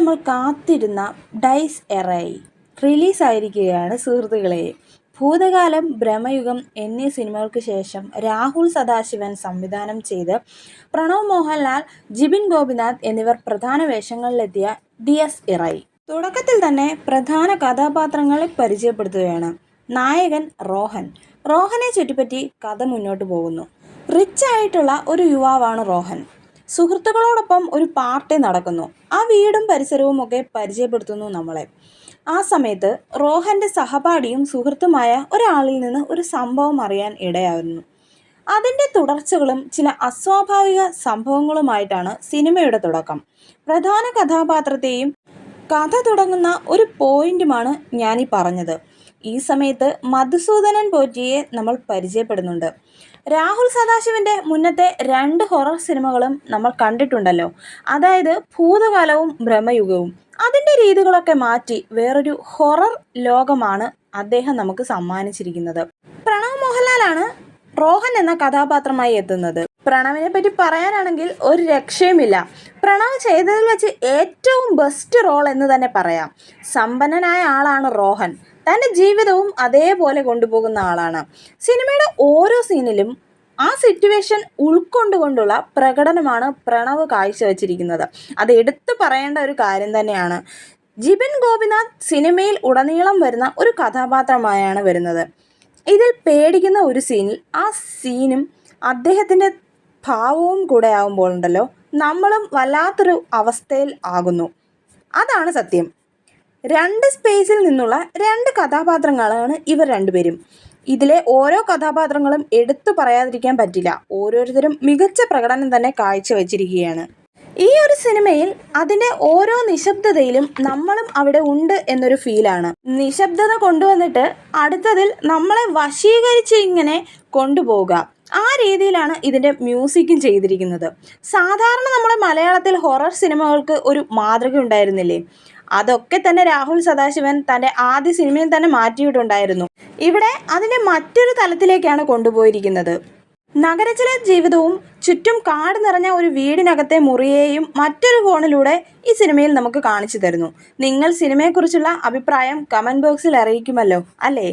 നമ്മൾ കാത്തിരുന്ന ഡൈസ് എറൈ റിലീസായിരിക്കുകയാണ് സുഹൃത്തുക്കളെ. ഭൂതകാലം ഭ്രമയുഗം എന്നീ സിനിമകൾക്ക് ശേഷം രാഹുൽ സദാശിവൻ സംവിധാനം ചെയ്ത് പ്രണവ് മോഹൻലാൽ ജിബിൻ ഗോപിനാഥ് എന്നിവർ പ്രധാന വേഷങ്ങളിലെത്തിയ ഡി എസ് ഇറൈ തുടക്കത്തിൽ തന്നെ പ്രധാന കഥാപാത്രങ്ങളെ പരിചയപ്പെടുത്തുകയാണ് നായകൻ റോഹൻ. റോഹനെ ചുറ്റിപ്പറ്റി കഥ മുന്നോട്ട് പോകുന്നു. റിച്ച് ആയിട്ടുള്ള ഒരു യുവാവാണ് റോഹൻ. സുഹൃത്തുക്കളോടൊപ്പം ഒരു പാർട്ടി നടക്കുന്നു. ആ വീടും പരിസരവും ഒക്കെ പരിചയപ്പെടുത്തുന്നു നമ്മളെ. ആ സമയത്ത് റോഹന്റെ സഹപാഠിയും സുഹൃത്തുമായ ഒരാളിൽ നിന്ന് ഒരു സംഭവം അറിയാൻ ഇടയാകുന്നു അതിന്റെ തുടർച്ചകളും ചില അസ്വാഭാവിക സംഭവങ്ങളുമായിട്ടാണ് സിനിമയുടെ തുടക്കം. പ്രധാന കഥാപാത്രത്തെയും കഥ തുടങ്ങുന്ന ഒരു പോയിന്റുമാണ് ഞാനീ പറഞ്ഞത്. ഈ സമയത്ത് മധുസൂദനൻ പോറ്റിയെ നമ്മൾ പരിചയപ്പെടുന്നുണ്ട്. രാഹുൽ സദാശിവന്റെ മുന്നത്തെ രണ്ട് ഹൊറർ സിനിമകളും നമ്മൾ കണ്ടിട്ടുണ്ടല്ലോ. അതായത് ഭൂതകാലവും ഭ്രമയുഗവും അതിന്റെ രീതികളൊക്കെ മാറ്റി വേറൊരു ഹൊറർ ലോകമാണ് അദ്ദേഹം നമുക്ക് സമ്മാനിച്ചിരിക്കുന്നത്. പ്രണവ് മോഹൻലാലാണ് റോഹൻ എന്ന കഥാപാത്രമായി എത്തുന്നത്. പ്രണവിനെ പറ്റി പറയാനാണെങ്കിൽ ഒരു രക്ഷയുമില്ല. പ്രണവ് ചെയ്തതിൽ വെച്ച് ഏറ്റവും ബെസ്റ്റ് റോൾ എന്ന് തന്നെ പറയാം. സമ്പന്നനായ ആളാണ് റോഹൻ. തന്റെ ജീവിതവും അതേപോലെ കൊണ്ടുപോകുന്ന ആളാണ്. സിനിമയുടെ ഓരോ സീനിലും ആ സിറ്റുവേഷൻ ഉൾക്കൊണ്ടുകൊണ്ടുള്ള പ്രകടനമാണ് പ്രണവ് കാഴ്ചവെച്ചിരിക്കുന്നത്. അത് എടുത്തു പറയേണ്ട ഒരു കാര്യം തന്നെയാണ്. ജിബിൻ ഗോപിനാഥ് സിനിമയിൽ ഉടനീളം വരുന്ന ഒരു കഥാപാത്രമായാണ് വരുന്നത്. ഇതിൽ പേടിക്കുന്ന ഒരു സീനിൽ ആ സീനും അദ്ദേഹത്തിന്റെ ഭാവവും കൂടെ ആകുമ്പോൾ ഉണ്ടല്ലോ നമ്മളും വല്ലാത്തൊരു അവസ്ഥയിൽ ആകുന്നു. അതാണ് സത്യം. രണ്ട് സ്പേസിൽ നിന്നുള്ള രണ്ട് കഥാപാത്രങ്ങളാണ് ഇവർ രണ്ടുപേരും. ഇതിലെ ഓരോ കഥാപാത്രങ്ങളും എടുത്തു പറയാതിരിക്കാൻ പറ്റില്ല. ഓരോരുത്തരും മികച്ച പ്രകടനം തന്നെ കാഴ്ചവെച്ചിരിക്കുകയാണ്. ഈ ഒരു സിനിമയിൽ അതിന്റെ ഓരോ നിശബ്ദതയിലും നമ്മളും അവിടെ ഉണ്ട് എന്നൊരു ഫീലാണ് നിശബ്ദത കൊണ്ടുവന്നിട്ട് അടുത്തതിൽ നമ്മളെ വശീകരിച്ച് ഇങ്ങനെ കൊണ്ടുപോവുക. ആ രീതിയിലാണ് ഇതിന്റെ മ്യൂസിക്കും ചെയ്തിരിക്കുന്നത്. സാധാരണ നമ്മുടെ മലയാളത്തിൽ ഹൊറർ സിനിമകൾക്ക് ഒരു മാതൃക ഉണ്ടായിരുന്നില്ലേ? അതൊക്കെ തന്നെ രാഹുൽ സദാശിവൻ തന്റെ ആദ്യ സിനിമയിൽ തന്നെ മാറ്റിയിട്ടുണ്ടായിരുന്നു. ഇവിടെ അതിനെ മറ്റൊരു തലത്തിലേക്കാണ് കൊണ്ടുപോയിരിക്കുന്നത്. നഗരത്തിലെ ജീവിതവും ചുറ്റും കാട് നിറഞ്ഞ ഒരു വീടിനകത്തെ മുറിയേയും മറ്റൊരു ഫോണിലൂടെ ഈ സിനിമയിൽ നമുക്ക് കാണിച്ചു തരുന്നു. നിങ്ങൾ സിനിമയെക്കുറിച്ചുള്ള അഭിപ്രായം കമന്റ് ബോക്സിൽ അറിയിക്കുമല്ലോ അല്ലേ?